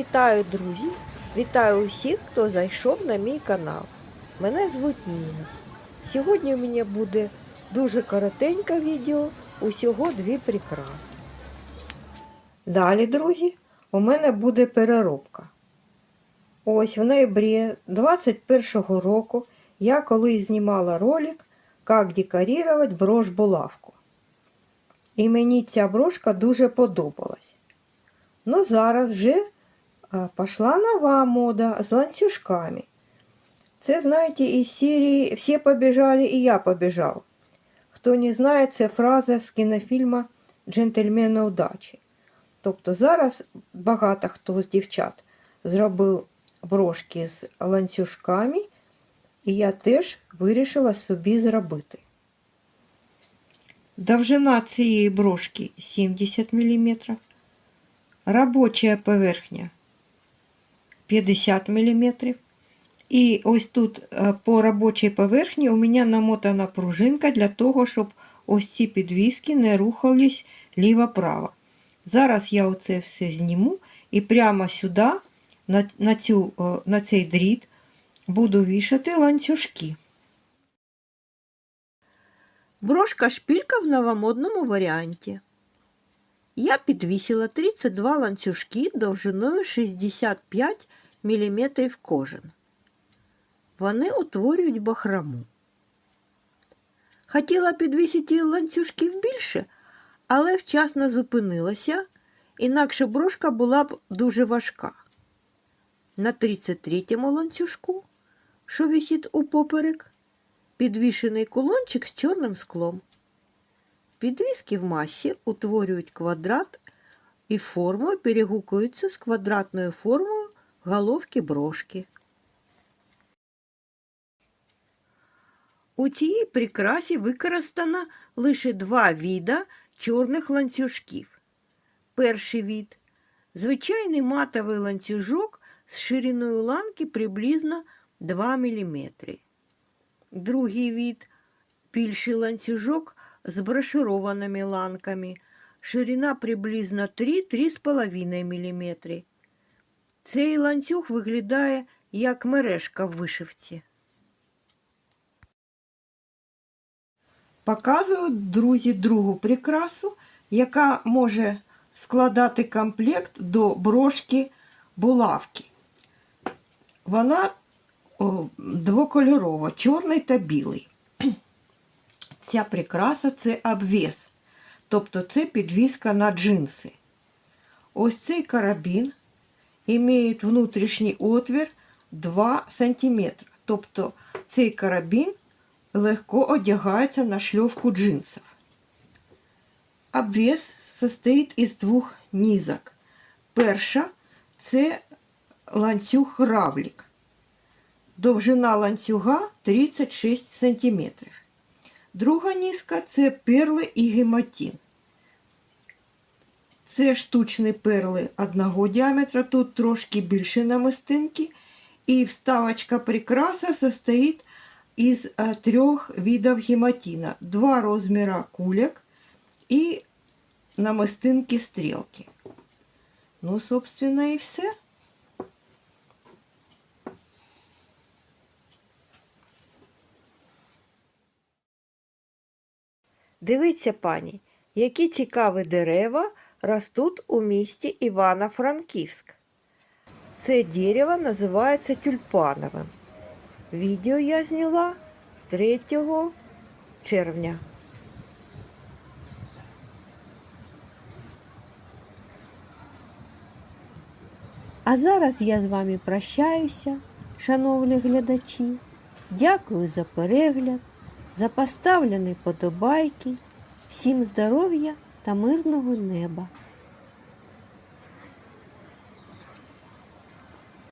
Вітаю, друзі! Вітаю усіх, хто зайшов на мій канал. Мене звуть Ніна. Сьогодні у мене буде дуже коротеньке відео, усього дві прикраси. Далі, друзі, у мене буде переробка. Ось в ноябрі 21-го року я колись знімала ролик Як декорувати брошь-булавку. І мені ця брошка дуже подобалась. Ну, зараз вже пошла нова мода з ланцюжками. Це, знаєте, із серії «Всі побіжали і я побіжав». Хто не знає, це фраза з кінофільму «Джентльмени удачі». Тобто зараз багато хто з дівчат зробив брошки з ланцюжками, і я теж вирішила собі зробити. Довжина цієї брошки 70 мм, робоча поверхня 50 мм. І ось тут е, по робочій поверхні у мене намотана пружинка для того, щоб ось ці підвіски не рухались ліво-право. Зараз я оце все зніму і прямо сюди, на, на, цю, е, на цей дріт, буду вішати ланцюжки. Брошка шпілька в новомодному варіанті. Я підвісила 32 ланцюжки довжиною 65 мм кожен. Вони утворюють бахрому. Хотіла підвісити ланцюжків більше, але вчасно зупинилася, інакше брошка була б дуже важка. На 33-му ланцюжку, що висить у поперек, підвішений кулончик з чорним склом. Підвіски в масі утворюють квадрат і формою перегукуються з квадратною формою головки брошки. У цій прикрасі використано лише два віда чорних ланцюжків. Перший від звичайний матовий ланцюжок з шириною ланки приблизно 2 мм. Другий від більший ланцюжок з брошированими ланками, ширина приблизно 3-3,5 мм. Цей ланцюг виглядає як мережка в вишивці. Показую, друзі, другу прикрасу, яка може складати комплект до брошки булавки. Вона двокольорова, чорний та білий. Ця прикраса це обвес, тобто це підвіска на джинси. Ось цей карабін має внутрішній отвір 2 см. Тобто цей карабін легко одягається на шльовку джинсів. Обвес состоїть із двох низок. Перша це ланцюг равлік. Довжина ланцюга 36 см. Друга низка це перли і гематин. Це штучні перли одного діаметра, тут трошки більше намистинки. І вставочка прикраса состоїть із е, трьох видів гематина. Два розміра кулек і намистинки стрілки. Ну, собственно, і все. Дивіться, пані, які цікаві дерева ростуть у місті Івано-Франківськ. Це дерево називається тюльпановим. Відео я зняла 3 червня. А зараз я з вами прощаюся, шановні глядачі. Дякую за перегляд, за поставлені подобайки. Всім здоров'я та мирного неба!